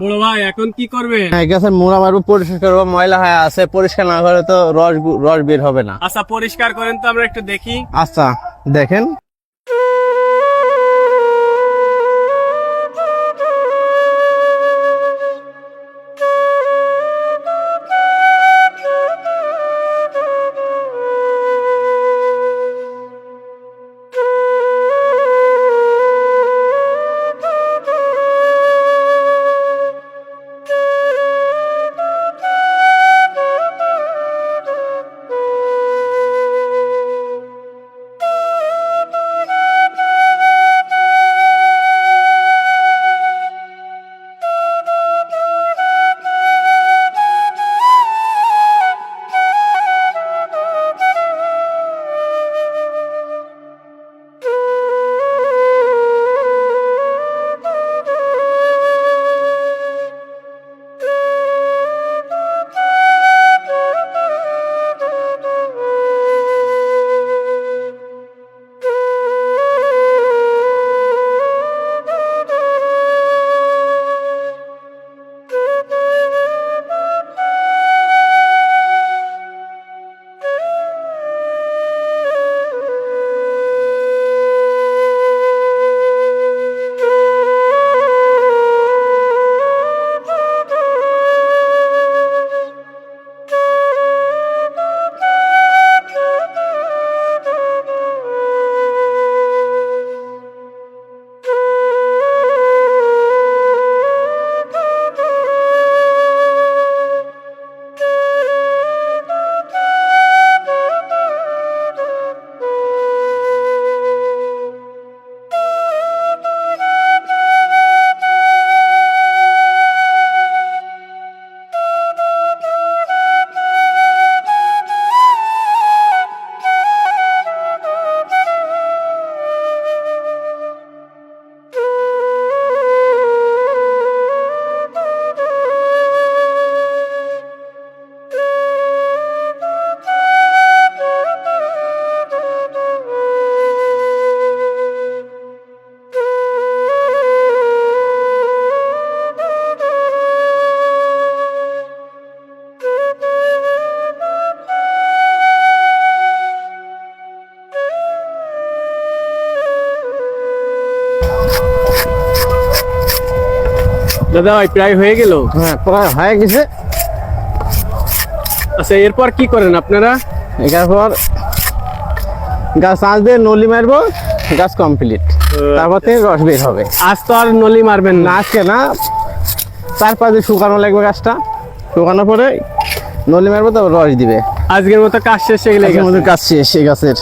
বড় ভাই এখন কি করবেন? হ্যাঁ গাছের মোড়া মারবো পরিষ্কার করব ময়লা হয়ে আছে পরিষ্কার না করে তো রস রস বের হবে না। আচ্ছা পরিষ্কার করেন তো আমরা একটু দেখি। আচ্ছা দেখেন। দাদা ভাই প্রায় হয়ে গেল। হ্যাঁ প্রায় হয়ে গেছে। আচ্ছা এরপর কি করেন আপনারা? এটার পর গাছ আঁচ দিয়ে নলি মারবো গাছ কমপ্লিট তারপর থেকে রস বের হবে। আজ তো আর নলি মারবেন না। না আজকে না চার পাঁচ দিন শুকানো লাগবে গাছটা। শুকানোর পরে নলি মারবো তারপর রস দিবে। আজকের মতো কাজ শেষ হয়ে গেলে কাজ শেষ এই গাছের।